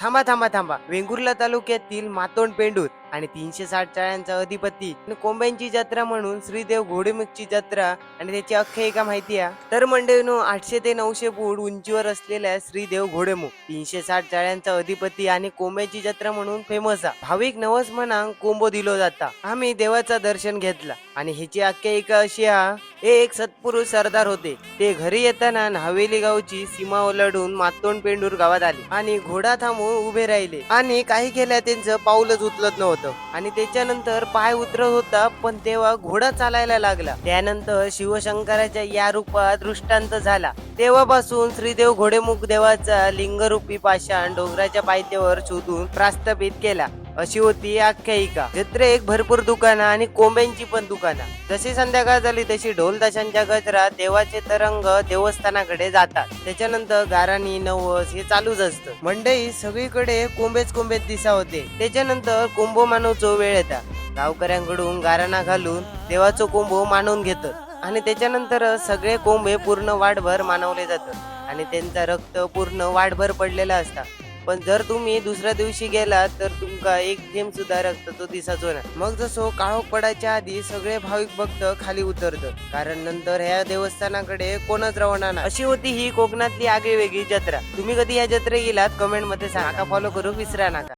थांबा थांबा थांबा. वेंगुर्ला तालुक्यातील मातोंड पेंडूर आणि तीनशे साठ चाळ्यांचा अधिपती. कोंब्यांची जत्रा म्हणून श्रीदेव घोडेमुखची जत्रा आणि त्याची आख्यायिका माहिती आहे? तर मंडळीनो आठशे ते नऊशे फूट उंचीवर असलेल्या श्रीदेव घोडेमुख तीनशे साठ चाळ्यांचा अधिपती आणि कोंब्याची जत्रा म्हणून फेमस आहे. भाविक नवस म्हणा कोंबो दिलो जाता. आम्ही देवाचा दर्शन घेतला. आणि ह्याची आख्यायिका अशी हा हे एक सत्पुरुष सरदार होते. ते घरी येताना हवेली गावची सीमा ओलांडून मातोंड पेंडूर गावात आले आणि घोडा थांबून उभे राहिले. आणि काही केल्या त्यांचं पाऊलच उचलत नव्हतं. आणि त्याच्यानंतर पाय उतरत होता पण तेव्हा घोडा चालायला लागला. त्यानंतर शिवशंकराच्या या रूपात दृष्टांत झाला. तेव्हापासून श्रीदेव घोडेमुख देवाचा लिंगरूपी पाषाण डोंगराच्या पायथ्यावर शोधून प्रास्थापित केला. अशी होती आख्यायिका. जत्रेक भरपूर दुकानं आणि कोंब्यांची पण दुकानं. जशी संध्याकाळ झाली तशी ढोल ताशांच्या गजरात देवाचे तरंग देवस्थानाकडे जातात. त्याच्यानंतर गाराणी नवस हे चालूच असतं. मंडई सगळीकडे कोंबेच कोंबेच दिसा होते. त्याच्यानंतर कोंबो मानवचो वेळ येतात गावकऱ्यांकडून गाराणा घालून देवाचं कोंबो मानवून घेतात. आणि त्याच्यानंतर सगळे कोंबे पूर्ण वाटभर मानवले जातात. आणि त्यांचा रक्त पूर्ण वाटभर पडलेला असतात पण जर तुम्ही दुसऱ्या दिवशी गेलात तर तुमका एक थेंब सुद्धा रक्त तो दिसाचो ना. मग जसो काळोख पडायच्या आधी सगळे भाविक भक्त खाली उतरतात. कारण नंतर ह्या देवस्थानाकडे कोणच रवणार ना अशी होती ही कोकणातली आगळी वेगळी जत्रा. तुम्ही कधी या जत्रे गेलात कमेंटमध्ये सांगा. फॉलो करू विसरा नका.